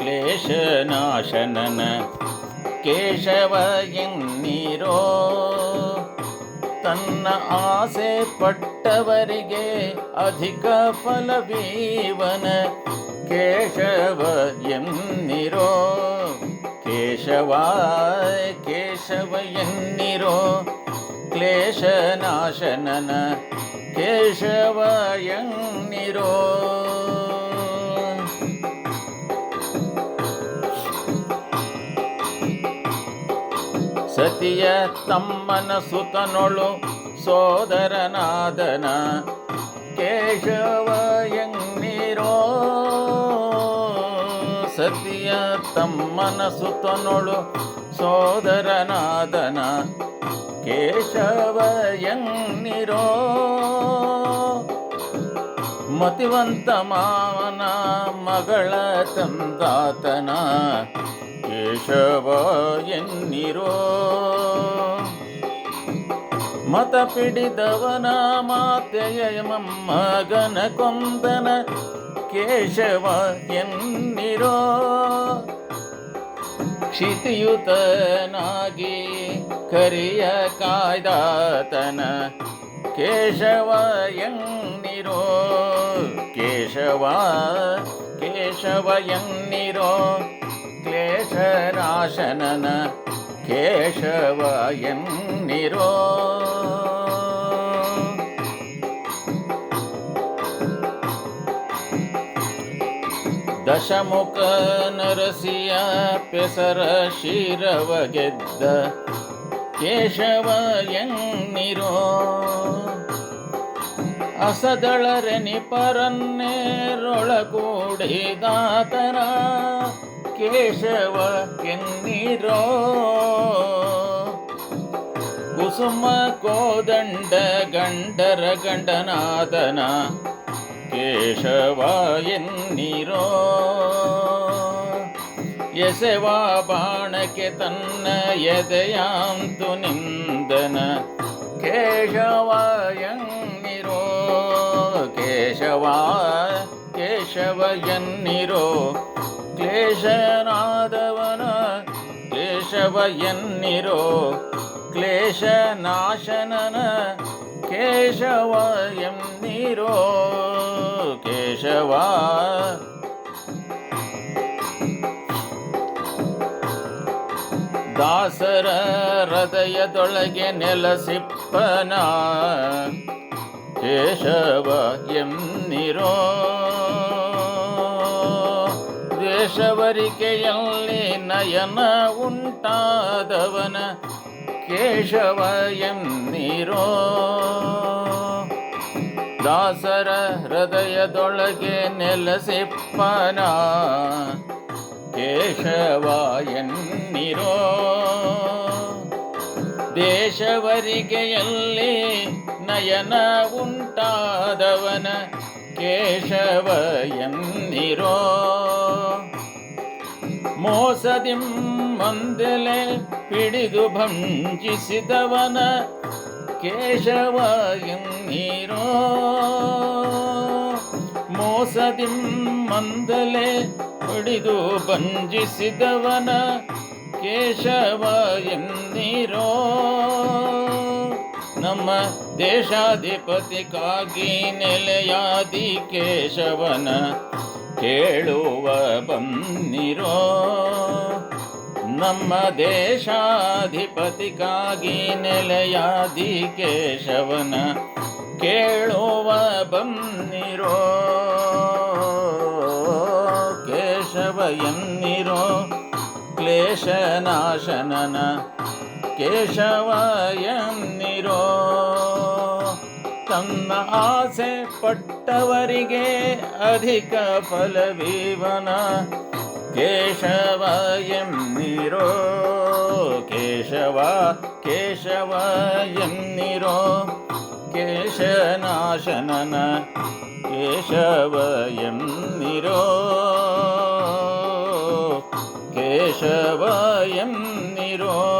ಕ್ಲೇಶನಾಶನನ ಕೇಶವ ಎನ್ನಿರೋ ತನ್ನ ಆಸೆ ಪಟ್ಟವರಿಗೆ ಅಧಿಕ ಫಲವೀವನ ಕೇಶವ ಎನ್ನಿರೋ ಕೇಶವ ಕೇಶವ ಎನ್ನಿರೋ ಕ್ಲೇಶನಾಶನನ ಕೇಶವ ಎನ್ನಿರೋ ಸತಿಯ ತಮ್ಮನ ಸುತನೊಳು ಸೋದರನಾದನ ಕೇಶವ ಎನ್ನಿರೋ ಸತಿಯ ತಮ್ಮನ ಸುತನೊಳು ಸೋದರನಾದನ ಕೇಶವ ಎನ್ನಿರೋ ಮತಿವಂತ ಮಾವನ ಮಗಳ ತಂದಾತನ ಕೇಶವ ಎನ್ನಿರೋ? ಮತ ಪಿಡಿದವನ ಮಾತೆಯ ಮಗನ ಕೊಂದನ ಕೇಶವ ಎನ್ನಿರೋ? ಕ್ಷಿತಿಯುತನಾಗಿ ಕರಿಯ ಕಾಯ್ದಾತನ ಕೇಶವ ಎನ್ನಿರೋ? ಕೇಶವ ಕೇಶವ ಎನ್ನಿರೋ? ಕ್ಲೇಶನಾಶನನ ಕೇಶವ ಎನ್ನಿರೋ? ದಶಮುಖ ನರಸಿಯ ಪೆಸರ ಶಿರವ ಗೆದ್ದ ಕೇಶವ ಎನ್ನಿರೋ? ಅಸದಳರೆ ಪರನ್ನೇರೊಳಗೂಡಿದಾತನ ಕೇಶವ ಎನ್ನಿರೋ ಕುಸುಮ ಕೋದಂಡ ಗಂಡರ ಗಂಡನಾದನ ಕೇಶವ ಎನ್ನಿರೋ. ಎಸೆವಾ ಬಾಣಕ್ಕೆ ತನ್ನ ಎದೆಯಾಂತು ನಿಂದನ ಕೇಶವ ಎನ್ನಿರೋ. ಕೇಶವ ಕೇಶವ ಎನ್ನಿರೋ. ಕ್ಲೇಶನಾದವನ ಕೇಶವ ಎನ್ನಿರೋ ಕ್ಲೇಶನಾಶನನ ಕೇಶವ ಎನ್ನಿರೋ ಕೇಶವ. ದಾಸರ ಹೃದಯದೊಳಗೆ ನೆಲಸಿಪ್ಪನ ಕೇಶವ ಎನ್ನಿರೋ ದೇಶವರಿಕೆಯಲ್ಲಿ ನಯನ ಉಂಟಾದವನ ಕೇಶವ ಎನ್ನಿರೋ. ದಾಸರ ಹೃದಯದೊಳಗೆ ನೆಲಸಿಪ್ಪನ ಕೇಶವ ಎನ್ನಿರೋ. ದೇಶವರಿಗೆಯಲ್ಲಿ ನಯನ ಉಂಟಾದವನ ಕೇಶವ ಎನ್ನಿರೋ. ಮೋಸದಿಂ ಮಂದಲೆ ಹಿಡಿದು ಭಂಜಿಸಿದವನ ಕೇಶವ ನೀರೋ ಮೋಸದಿಂ ಮಂದಲೆ ಹಿಡಿದು ಭಂಜಿಸಿದವನ ಕೇಶವ ನೀರೋ ನಮ್ಮ ದೇಶಾಧಿಪತಿಗಾಗಿ ನೆಲೆಯಾದಿ ಕೇಶವನ ಕೇಳುವ ಬನ್ನಿರೋ. ನಮ್ಮ ದೇಶಾಧಿಪತಿಗಾಗಿ ನೆಲೆಯಾದಿ ಕೇಶವನ ಕೇಳುವ ಬನ್ನಿರೋ. ಕೇಶವ ಎನ್ನಿರೋ ಕ್ಲೇಶನಾಶನನ ಕೇಶವ ಎನ್ನಿರೋ. ತನ್ನ ಆಸೆ ಪಟ್ಟವರಿಗೆ ಅಧಿಕ ಫಲವೀವನ. ಕೇಶವ ಎನ್ನಿರೋ, ಕೇಶವ ಕೇಶವ ಎನ್ನಿರೋ. ಕೇಶನಾಶನನ ಕೇಶವ ಎನ್ನಿರೋ. ಕೇಶವ ಎನ್ನಿರೋ.